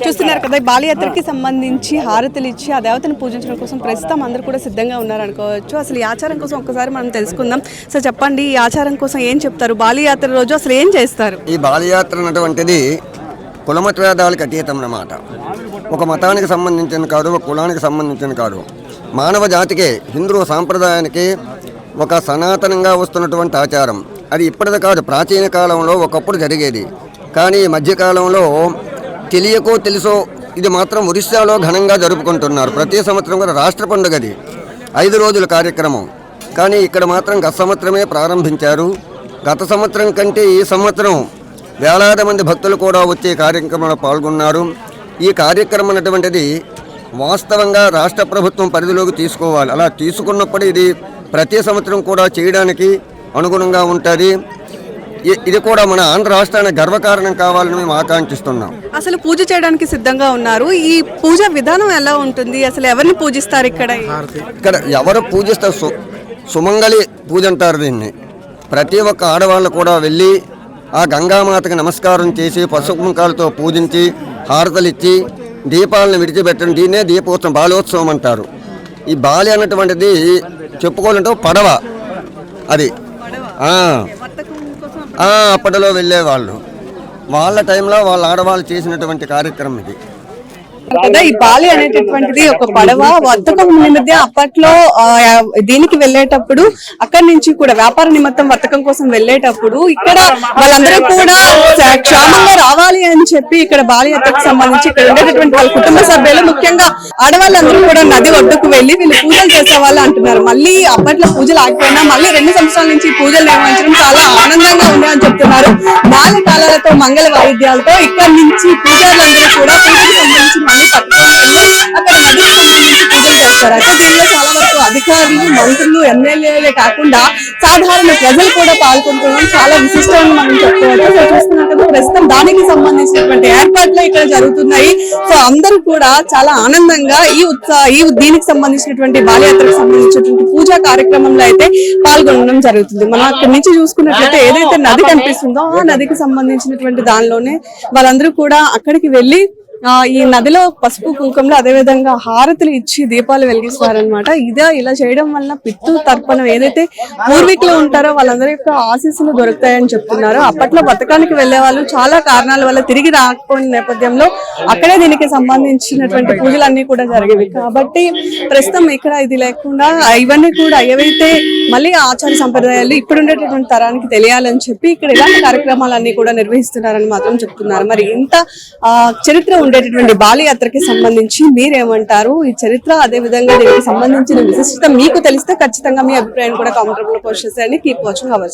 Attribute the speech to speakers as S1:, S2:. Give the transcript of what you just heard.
S1: చూస్తున్నారు కదా ఈ బాలయాత్రకి సంబంధించి హారతులు ఇచ్చి ఆ దేవతను పూజించడం కోసం ప్రస్తుతం అందరూ కూడా సిద్ధంగా ఉన్నారు అనుకోవచ్చు అసలు ఈ ఆచారం కోసం ఒక్కసారి మనం తెలుసుకుందాం. సో చెప్పండి ఈ ఆచారం కోసం ఏం చెప్తారు? బాలయాత్ర రోజు అసలు ఏం చేస్తారు?
S2: ఈ బాలయాత్ర అన్నటువంటిది కులమత వేదాలకు అతీతం అన్నమాట. ఒక మతానికి సంబంధించిన కాదు ఒక కులానికి సంబంధించిన కాదు. మానవ జాతికి హిందూ సాంప్రదాయానికి ఒక సనాతనంగా వస్తున్నటువంటి ఆచారం. అది ఇప్పటిది కాదు ప్రాచీన కాలంలో ఒకప్పుడు జరిగేది. కానీ ఈ మధ్యకాలంలో తెలియకో తెలుసో ఇది మాత్రం ఒరిస్సాలో ఘనంగా జరుపుకుంటున్నారు. ప్రతి సంవత్సరం కూడా రాష్ట్ర పండుగది ఐదు రోజుల కార్యక్రమం. కానీ ఇక్కడ మాత్రం గత సంవత్సరమే ప్రారంభించారు. గత సంవత్సరం కంటే ఈ సంవత్సరం వేలాది మంది భక్తులు కూడా వచ్చే కార్యక్రమంలో పాల్గొన్నారు. ఈ కార్యక్రమం అటువంటిది వాస్తవంగా రాష్ట్ర ప్రభుత్వం పరిధిలోకి తీసుకోవాలి. అలా తీసుకున్నప్పుడు ఇది ప్రతి సంవత్సరం కూడా చేయడానికి అనుగుణంగా ఉంటుంది. ఇది కూడా మన ఆంధ్ర రాష్ట్రానికి గర్వకారణం కావాలని మేము ఆకాంక్షిస్తున్నాం.
S1: అసలు పూజ చేయడానికి సిద్ధంగా ఉన్నారు. ఈ పూజ విధానం ఎలా ఉంటుంది? అసలు ఎవరిని పూజిస్తారు ఇక్కడ?
S2: ఇక్కడ ఎవరు పూజిస్తారు? సుమంగళి పూజ అంటారు దీన్ని. ప్రతి ఒక్క ఆడవాళ్ళు కూడా వెళ్ళి ఆ గంగామాతకి నమస్కారం చేసి పసుపు కుంకాలతో పూజించి హారతలు ఇచ్చి దీపాలను విడిచిపెట్టడం దీన్నే దీపోత్సవం బాలోత్సవం అంటారు. ఈ బాలి అన్నటువంటిది చెప్పుకోవాలంటే పడవ. అది. అప్పటిలో వెళ్ళేవాళ్ళు. వాళ్ళ టైంలో వాళ్ళ ఆడవాళ్ళు చేసినటువంటి కార్యక్రమం ఇది.
S1: కదా ఈ బాలి అనేటటువంటిది ఒక పడవ. వర్తకం నిమిత్తం అప్పట్లో దీనికి వెళ్ళేటప్పుడు అక్కడి నుంచి కూడా వ్యాపార నిమిత్తం వర్తకం కోసం వెళ్ళేటప్పుడు ఇక్కడ వాళ్ళందరూ కూడా క్షేమంగా రావాలి అని చెప్పి ఇక్కడ బాలి అత్తకు సంబంధించి ఇక్కడ ఉండేటటువంటి వాళ్ళ కుటుంబ సభ్యులు ముఖ్యంగా ఆడవాళ్ళందరూ కూడా నది ఒడ్డుకు వెళ్ళి వీళ్ళు పూజలు చేసేవాళ్ళు అంటున్నారు. మళ్ళీ అప్పట్లో పూజలు ఆగిపోయినా మళ్ళీ రెండు సంవత్సరాల నుంచి పూజలు నిర్వహించడం చాలా ఆనందంగా ఉంది అని చెప్తున్నారు మంగళ వాయిద్యాలతో ఇక్కడ నుంచి పూజారులందరూ కూడా పూజకు సంబంధించి మళ్ళీ పట్టుకొని వెళ్ళి అక్కడ నదికి సంబంధించి పూజలు చేస్తారు. అయితే దీనిలో చాలా వరకు అధికారులు మంత్రులు ఎమ్మెల్యేలే కాకుండా సాధారణ ప్రజలు కూడా పాల్గొంటున్నాం చాలా విశిష్టమని మనం చెప్పుకోవచ్చు. సో చూస్తున్నాం కదా ప్రస్తుతం దానికి సంబంధించినటువంటి ఏర్పాట్లు ఇక్కడ జరుగుతున్నాయి. సో అందరూ కూడా చాలా ఆనందంగా ఈ ఉత్సవ ఈ దీనికి సంబంధించినటువంటి బాలయాత్రకు సంబంధించినటువంటి పూజా కార్యక్రమంలో అయితే పాల్గొనడం జరుగుతుంది. మనం అక్కడి నుంచి చూసుకున్నట్లయితే ఏదైతే నది కనిపిస్తుందో ఆ నదికి సంబంధించినటువంటి దానిలోనే వాళ్ళందరూ కూడా అక్కడికి వెళ్ళి ఈ నదిలో పసుపు కుంకుమలో అదే విధంగా హారతులు ఇచ్చి దీపాలు వెలిగిస్తారనమాట ఇదే ఇలా చేయడం వలన పిత్తు తర్పణం ఏదైతే పూర్వీకులు ఉంటారో వాళ్ళందరి యొక్క ఆశీస్సులు దొరుకుతాయని చెప్తున్నారు. అప్పట్లో బతకానికి వెళ్ళే వాళ్ళు చాలా కారణాల వల్ల తిరిగి రాకపోయిన నేపథ్యంలో అక్కడే దీనికి సంబంధించినటువంటి పూజలన్నీ కూడా జరిగేవి. కాబట్టి ప్రస్తుతం ఇక్కడ ఇది లేకుండా ఇవన్నీ కూడా ఏవైతే మళ్ళీ ఆచార సంప్రదాయాలు ఇప్పుడు ఉండేటటువంటి తరానికి తెలియాలని చెప్పి ఇక్కడ ఇలాంటి కార్యక్రమాలన్నీ కూడా నిర్వహిస్తున్నారని మాత్రం చెప్తున్నారు. మరి ఇంత ఆ, చరిత్ర ఉండేటటువంటి బాలయాత్రకి సంబంధించి మీరేమంటారు? ఈ చరిత్ర అదే విధంగా దీనికి సంబంధించిన విశిష్టత మీకు తెలిస్తే ఖచ్చితంగా మీ అభిప్రాయం కూడా కామెంట్లో పోస్ట్ చేసేయండి. Keep watching our